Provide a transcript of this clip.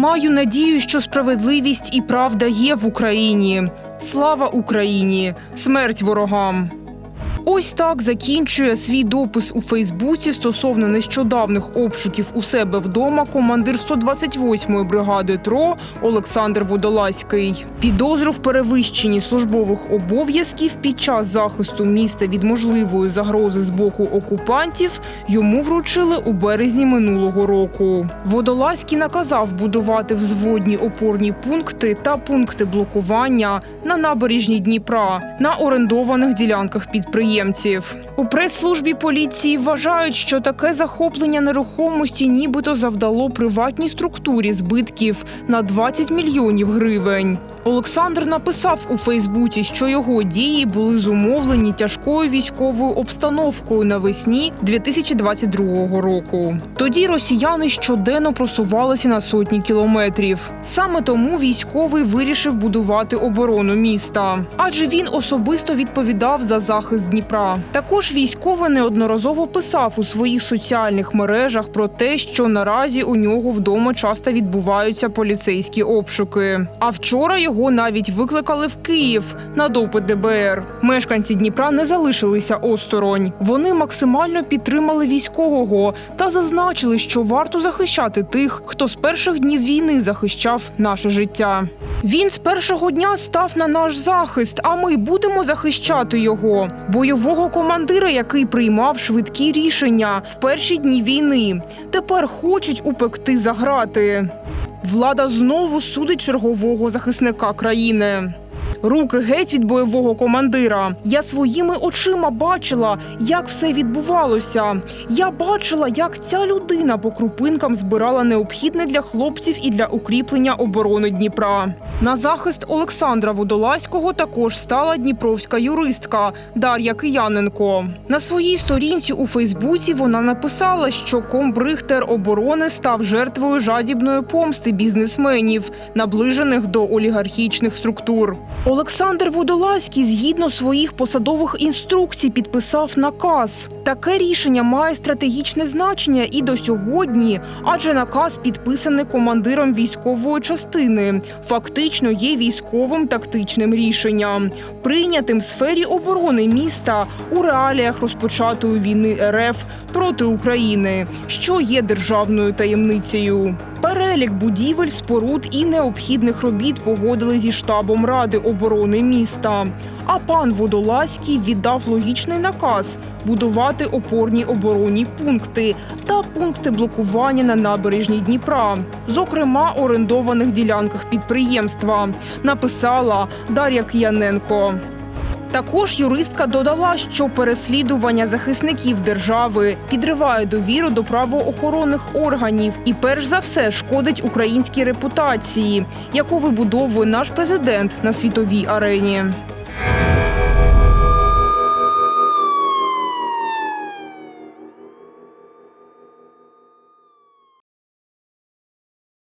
Маю надію, що справедливість і правда є в Україні. Слава Україні! Смерть ворогам! Ось так закінчує свій допис у Фейсбуці стосовно нещодавних обшуків у себе вдома командир 128-ї бригади ТРО Олександр Водолазький. Підозру в перевищенні службових обов'язків під час захисту міста від можливої загрози з боку окупантів йому вручили у березні минулого року. Водолазький наказав будувати взводні опорні пункти та пункти блокування на набережні Дніпра на орендованих ділянках підприємців. У прес-службі поліції вважають, що таке захоплення нерухомості нібито завдало приватній структурі збитків на 20 мільйонів гривень. Олександр написав у Фейсбуці, що його дії були зумовлені тяжкою військовою обстановкою навесні 2022 року. Тоді росіяни щоденно просувалися на сотні кілометрів. Саме тому військовий вирішив будувати оборону міста, адже він особисто відповідав за захист Дніпра. Також військовий неодноразово писав у своїх соціальних мережах про те, що наразі у нього вдома часто відбуваються поліцейські обшуки. А вчора його навіть викликали в Київ на допит ДБР. Мешканці Дніпра не залишилися осторонь. Вони максимально підтримали військового та зазначили, що варто захищати тих, хто з перших днів війни захищав наше життя. Він з першого дня став на наш захист, а ми будемо захищати його, бойового командира, який приймав швидкі рішення в перші дні війни. Тепер хочуть упекти за грати. Влада знову судить чергового захисника країни. Руки геть від бойового командира. Я своїми очима бачила, як все відбувалося. Я бачила, як ця людина по крупинкам збирала необхідне для хлопців і для укріплення оборони Дніпра. На захист Олександра Водолазького також стала дніпровська юристка Дар'я Кияненко. На своїй сторінці у Фейсбуці вона написала, що комбриг тероборони став жертвою жадібної помсти бізнесменів, наближених до олігархічних структур. Олександр Водолазький згідно своїх посадових інструкцій підписав наказ. Таке рішення має стратегічне значення і до сьогодні, адже наказ підписаний командиром військової частини. Фактично є військовим тактичним рішенням, прийнятим в сфері оборони міста у реаліях розпочатої війни РФ проти України, що є державною таємницею. Перелік будівель, споруд і необхідних робіт погодили зі штабом ради оборони міста. А пан Водолазький віддав логічний наказ будувати опорні оборонні пункти та пункти блокування на набережній Дніпра, зокрема орендованих ділянках підприємства. Написала Дар'я Кияненко. Також юристка додала, що переслідування захисників держави підриває довіру до правоохоронних органів і, перш за все, шкодить українській репутації, яку вибудовує наш президент на світовій арені.